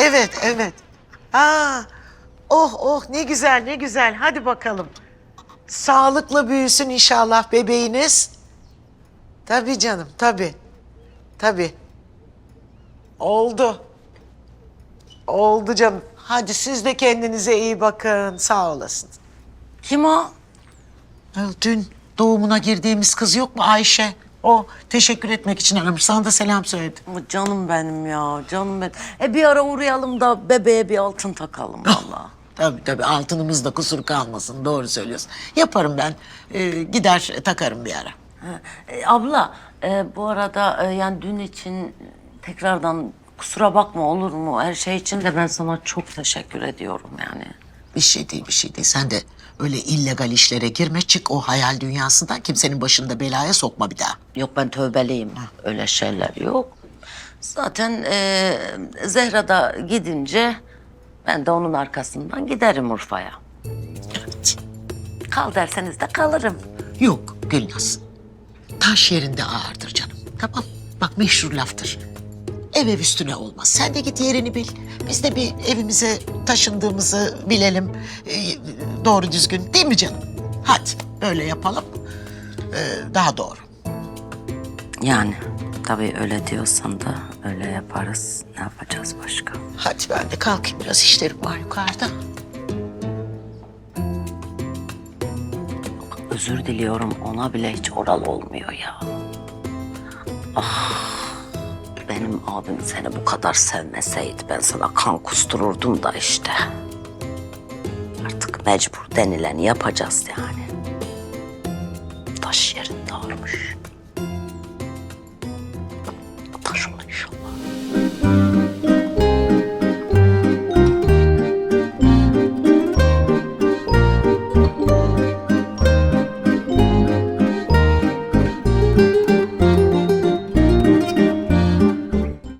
Evet, evet. Aa, oh oh ne güzel ne güzel. Hadi bakalım. Sağlıkla büyüsün inşallah bebeğiniz. Tabii canım, tabii. Tabii. Oldu. Oldu canım. Hadi siz de kendinize iyi bakın. Sağ olasın. Kim o? Ya Dün doğumuna girdiğimiz kız yok mu Ayşe? O teşekkür etmek için aramış. Sana da selam söyledi. Ama Canım benim ya, canım benim. E bir ara uğrayalım da bebeğe bir altın takalım vallahi. Tabii tabii altınımızda kusur kalmasın. Doğru söylüyorsun. Yaparım ben. Ee, gider takarım bir ara. Ha, e, abla, e, bu arada e, yani dün için tekrardan kusura bakma olur mu? Her şey için de ben sana çok teşekkür ediyorum yani. Bir şey değil bir şey değil. Sen de öyle illegal işlere girme. Çık o hayal dünyasından. Kimsenin başında belaya sokma bir daha. Yok ben tövbeliyim. Öyle şeyler yok. Zaten e, Zehra da gidince ben de onun arkasından giderim Urfa'ya. Evet. Kal derseniz de kalırım. Yok Gülnaz. Taş yerinde ağırdır canım. Tamam. Bak meşhur laftır. Ev ev üstüne olmaz. Sen de git yerini bil. Biz de bir evimize taşındığımızı bilelim. Ee, doğru düzgün değil mi canım? Hadi böyle yapalım. Ee, daha doğru. Yani tabii öyle diyorsan da öyle yaparız. Ne yapacağız başka? Hadi ben de kalkayım biraz işlerim var yukarıda. Özür diliyorum ona bile hiç oral olmuyor ya. Ah benim abim seni bu kadar sevmeseydi ben sana kan kustururdum da işte. Artık mecbur denileni yapacağız yani. Taş yerinde ağırmış.